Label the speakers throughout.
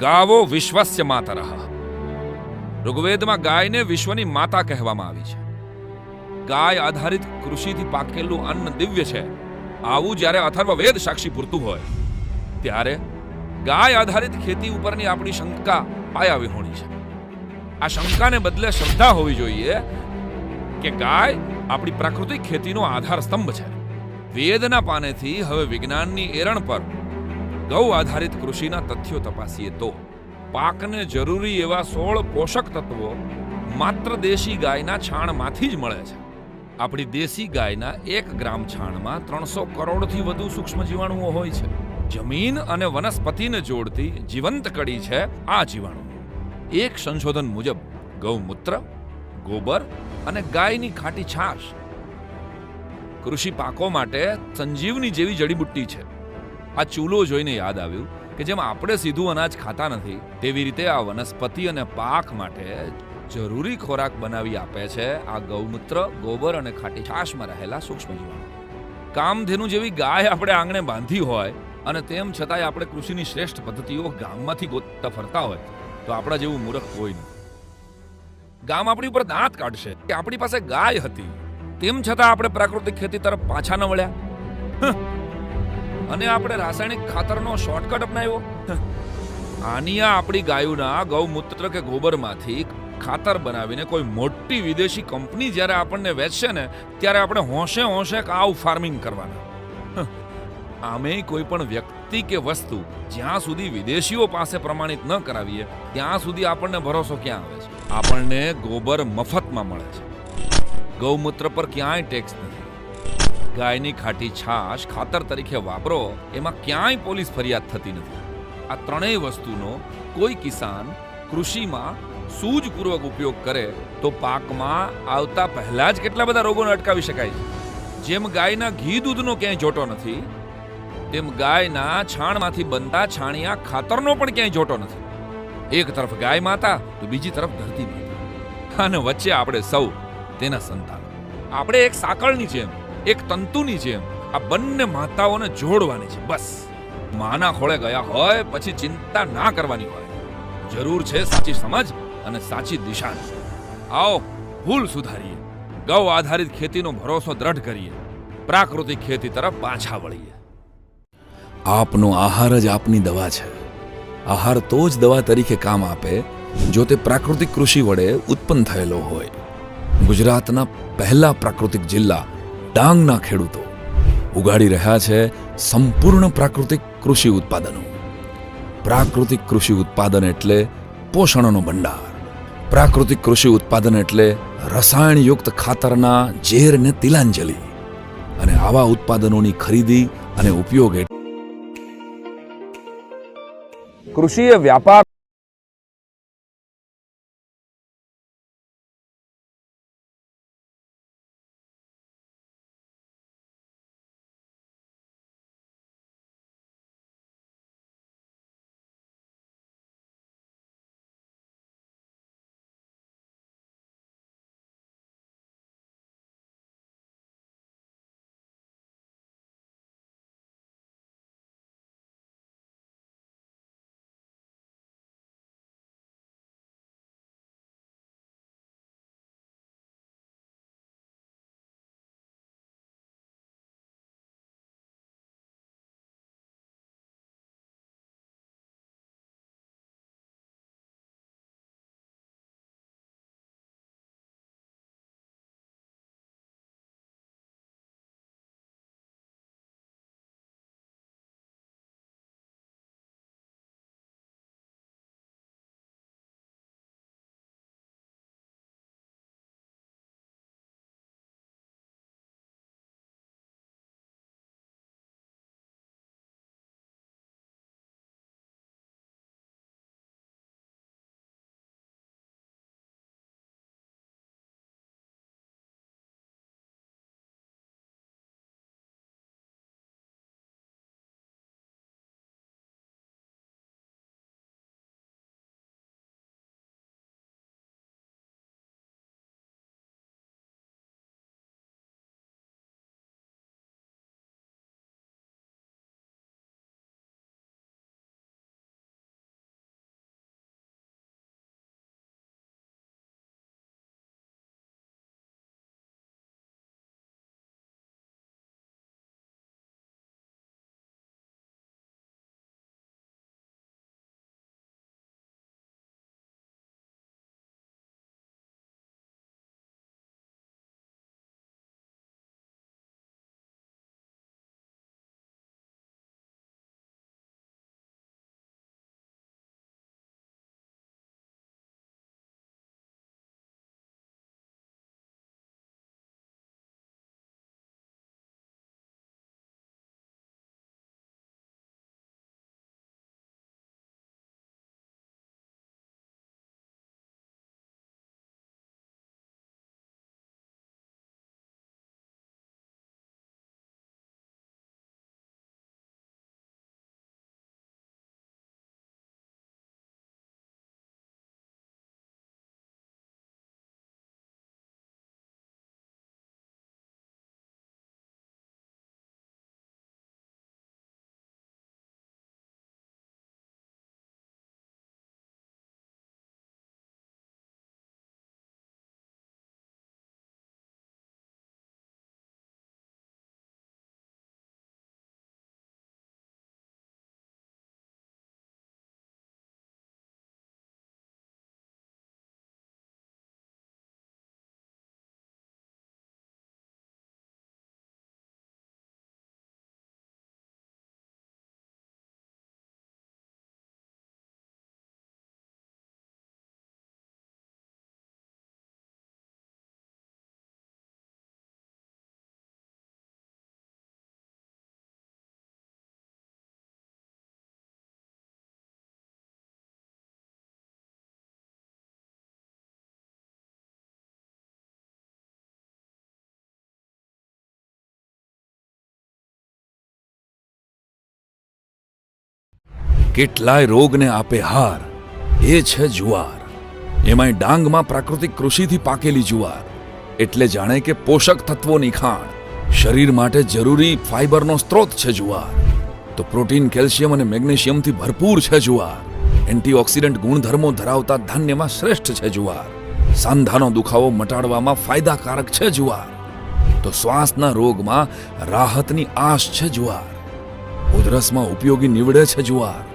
Speaker 1: ગાવો વિશ્વસ્ય માતરઃ. ઋગ્વેદમાં ગાયને વિશ્વની માતા કહેવામાં આવી છે. ગાય આધારિત કૃષિથી પાકેલું અન્ન દિવ્ય છે. આવું જ્યારે અથર્વવેદ સાક્ષી પૂરતું હોય, ત્યારે ગાય આધારિત ખેતી ઉપરની આપણી શંકા પાયા વિહોણી છે. આ શંકાને બદલે શ્રદ્ધા હોવી જોઈએ કે ગાય આપણી પ્રાકૃતિક ખેતીનો આધાર સ્તંભ છે. વેદના પાનેથી હવે વિજ્ઞાનની એરણ પર ગૌ આધારિત કૃષિના તથ્યો તપાસીએ તો પાકને જરૂરી એવા સોળ પોષક તત્વો માત્ર દેશી ગાયના છાણમાંથી જ મળે છે. આપણી દેશી ગાયના એક ગ્રામ છાણમાં ત્રણસો કરોડથી વધુ સૂક્ષ્મ જીવાણુઓ હોય છે. જમીન અને વનસ્પતિને જોડતી જીવંત કડી છે આ જીવાણુ એક સંશોધન મુજબ ગૌમૂત્ર, ગોબર અને ગાયની ખાટી છાશ કૃષિ પાકો માટે સંજીવની જેવી જડીબુટ્ટી છે. આ ચૂલો જોઈને યાદ આવ્યું કે જેમ આપણે સીધું અનાજ ખાતા નથી, તેવી રીતે આ વનસ્પતિ અને પાક માટે જરૂરી ખોરાક બનાવી આપે છે આ ગૌમૂત્ર, ગોબર અને ખાટી છાશમાં રહેલા સૂક્ષ્મ જીવાણુ કામધેનુ જેવી ગાય આપણે આંગણે બાંધી હોય અને તેમ છતાંય આપણે કૃષિની શ્રેષ્ઠ પદ્ધતિઓ ગામમાંથી ગોતતા ફરતા હોય, તો આપણા જેવું મૂર્ખ કોઈ નહીં ગામ આપણી ઉપર દાંત કાઢશે કે આપણી પાસે ગાય હતી, તેમ છતાં આપણે પ્રાકૃતિક ખેતી તરફ પાછા ન વળ્યા. અને આપણે રાસાયણિક ખાતરનો શોર્ટકટ અપનાવ્યો. આની આ આપણી ગાયોના ગૌમૂત્ર કે ગોબરમાંથી ખાતર બનાવીને કોઈ મોટી વિદેશી કંપની જ્યારે આપણને વેચશે ને, ત્યારે આપણે હોંશે હોંશે કાવ ફાર્મિંગ કરવાના. આમે કોઈ પણ વ્યક્તિ કે વસ્તુ જ્યાં સુધી વિદેશીઓ પાસે પ્રમાણિત ન કરાવીએ, ત્યાં સુધી આપણને ભરોસો ક્યાં આવે છે? આપણને ગોબર મફતમાં મળે છે. ગૌમૂત્ર પર ક્યાંય ટેક્સ નથી. ગાયની ખાટી છાશ ખાતર તરીકે વાપરો, એમાં ક્યાંય પોલીસ ફરિયાદ થતી નથી. આ ત્રણેય વસ્તુનો કોઈ કિસાન કૃષિમાં સૂઝપૂર્વક ઉપયોગ કરે તો પાકમાં આવતા પહેલા જ કેટલા બધા રોગોને અટકાવી શકાય છે. જેમ ગાયના ઘી દૂધનો ક્યાંય જોટો નથી, તેમ ગાયના છાણમાંથી બનતા છાણિયા ખાતરનો પણ ક્યાંય જોટો નથી. એક તરફ ગાય માતા, તો બીજી તરફ ધરતી માતા. અને વચ્ચે આપણે સૌ તેના સંતાન. આપણે એક સાંકળની જેમ એક તંતુની જેમ આ બંને માતાઓને જોડવાની છે, બસ. માના ખોળે ગયા હોય, પછી ચિંતા ના કરવાની હોય. જરૂર છે સાચી સમજ અને સાચી દિશા આવો, ભૂલ સુધારીએ. ગૌ આધારિત ખેતીનો ભરોસો દ્રઢ કરીએ. પ્રાકૃતિક ખેતી તરફ પાછા વળીએ.
Speaker 2: આપનો આહાર જ આપની દવા છે. આહાર તો જ દવા તરીકે કામ આપે, જો તે પ્રાકૃતિક કૃષિ વડે ઉત્પન્ન થયેલો હોય. ગુજરાતના પહેલા પ્રાકૃતિક જિલ્લા ડાંગના ખેડૂતો ઉગાડી રહ્યા છે સંપૂર્ણ પ્રાકૃતિક કૃષિ ઉત્પાદનો. પ્રાકૃતિક કૃષિ ઉત્પાદન એટલે પોષણનો ભંડાર. પ્રાકૃતિક કૃષિ ઉત્પાદન એટલે રસાયણયુક્ત ખાતરના ઝેરને તિલાંજલિ. અને આવા ઉત્પાદનોની ખરીદી અને ઉપયોગ
Speaker 1: કૃષિ એ વ્યાપાર
Speaker 2: કેટલાય રોગને આપે હાર, એ છે જુવાર. એમાંય ડાંગમાં પ્રાકૃતિક કૃષિથી પાકેલી જુવાર. એટલે જાણે કે પોષક તત્વોની ખાણ. શરીર માટે જરૂરી ફાઈબરનો સ્ત્રોત છે જુવાર. તો પ્રોટીન, કેલ્શિયમ અને મેગ્નેશિયમથી ભરપૂર છે જુવાર. એન્ટીઓક્સિડન્ટ ગુણધર્મો ધરાવતા ધાન્યમાં શ્રેષ્ઠ છે જુવાર. સાંધાનો દુખાવો મટાડવામાં ફાયદાકારક છે જુવાર. તો શ્વાસના રોગમાં રાહતની આશ છે જુવાર. ઉધરસમાં ઉપયોગી નીવડે છે જુવાર.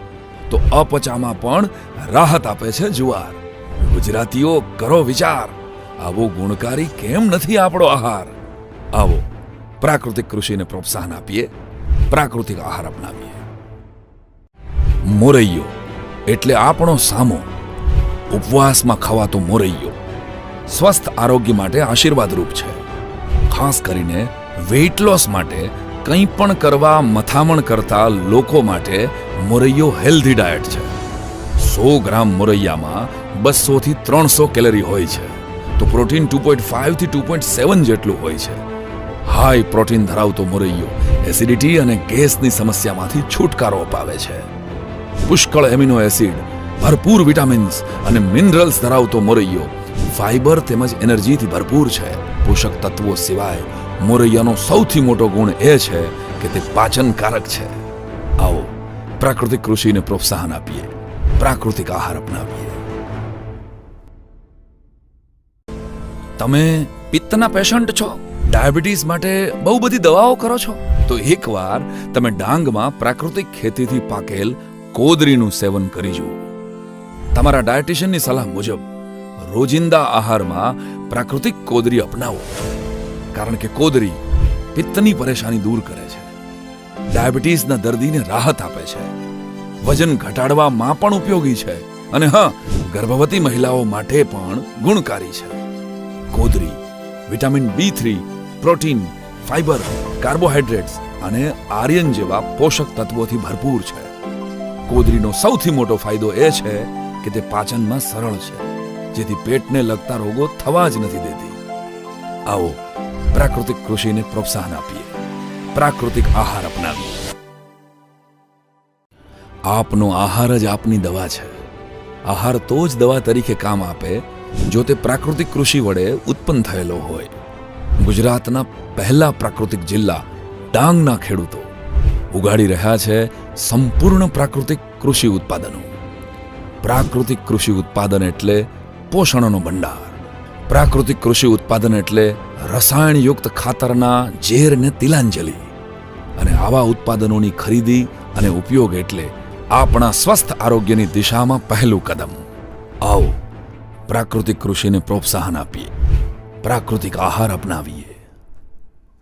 Speaker 2: તો અપચામાં પણ રાહત આપે છે જુવાર. ગુજરાતીઓ કરો વિચાર. આવો ગુણકારી કેમ નથી આપણો આહાર? આવો, પ્રાકૃતિક કૃષિને પ્રોત્સાહન આપીએ, પ્રાકૃતિક આહાર અપનાવીએ. મોરૈયો, એટલે આપણો સામો. ઉપવાસમાં ખવાતો મોરૈયો, સ્વસ્થ આરોગ્ય માટે આશીર્વાદરૂપ છે. ખાસ કરીને વેઇટ લોસ માટે કંઈ પણ કરવા, મથામણ કરતા લોકો માટે મોરૈયો હેલ્ધી ડાયટ છે. સો ગ્રામ મોરૈયામાં બસોથી ત્રણસો કેલરી હોય છે. તો પ્રોટીન ટુ પોઈન્ટ ફાઇવથી ટુ પોઈન્ટ સેવન જેટલું હોય છે. હાઈ પ્રોટીન ધરાવતો મોરૈયો એસિડિટી અને ગેસની સમસ્યામાંથી છુટકારો અપાવે છે. પુષ્કળ એમિનો એસિડ, ભરપૂર વિટામિન્સ અને મિનરલ્સ ધરાવતો મોરૈયો ફાઇબર તેમજ એનર્જીથી ભરપૂર છે. પોષક તત્વો સિવાય મોરૈયાનો સૌથી મોટો ગુણ એ છે કે તે પાચનકારક છે. પ્રાકૃતિક કૃષિને પ્રોત્સાહન આપીએ. પ્રાકૃતિક આહાર અપનાવીએ. તમે પિત્તના પેશન્ટ છો? ડાયાબિટીસ માટે બહુ બધી દવાઓ કરો છો? તો એકવાર તમે ડાંગમાં પ્રાકૃતિક ખેતીથી પાકેલ કોદરીનું સેવન કરી જુઓ તમારા ડાયટિશિયનની સલાહ મુજબ રોજિંદા આહારમાં પ્રાકૃતિક કોદરી અપનાવો. કારણ કે કોદરી પિત્તની પરેશાની દૂર કરે છે. ડાયાબિટીસના દર્દીને રાહત આપે છે. વજન ઘટાડવામાં પણ ઉપયોગી છે અને હા, ગર્ભવતી મહિલાઓ માટે પણ ગુણકારી છે. કોદરી vitamin B three, protein fibre carbohydrates અને આર્યન જેવા પોષક તત્વોથી ભરપૂર છે. કોદરીનો સૌથી મોટો ફાયદો એ છે કે તે પાચનમાં સરળ છે, જેથી પેટને લગતા રોગો થવા જ નથી દેતી. આવો પ્રાકૃતિક કૃષિને પ્રોત્સાહન આપીએ. પ્રાકૃતિક આહાર અપનાવીએ આપનો આહાર જ આપની દવા છે. આહાર તો જ દવા તરીકે કામ આપે, જો તે પ્રાકૃતિક કૃષિ વડે ઉત્પન્ન થયેલો હોય. ગુજરાતના પહેલા પ્રાકૃતિક જિલ્લા ડાંગના ખેડૂતો ઉગાડી રહ્યા છે સંપૂર્ણ પ્રાકૃતિક કૃષિ ઉત્પાદનો. પ્રાકૃતિક કૃષિ ઉત્પાદન એટલે પોષણનો ભંડાર. પ્રાકૃતિક કૃષિ ઉત્પાદન એટલે રસાયણયુક્ત ખાતરના ઝેરને તિલાંજલિ. અને આવા ઉત્પાદનોની ખરીદી અને ઉપયોગ એટલે આપણા સ્વસ્થ આરોગ્યની દિશામાં પહેલું કદમ. આવો, પ્રાકૃતિક કૃષિને પ્રોત્સાહન આપીએ. પ્રાકૃતિક આહાર અપનાવીએ.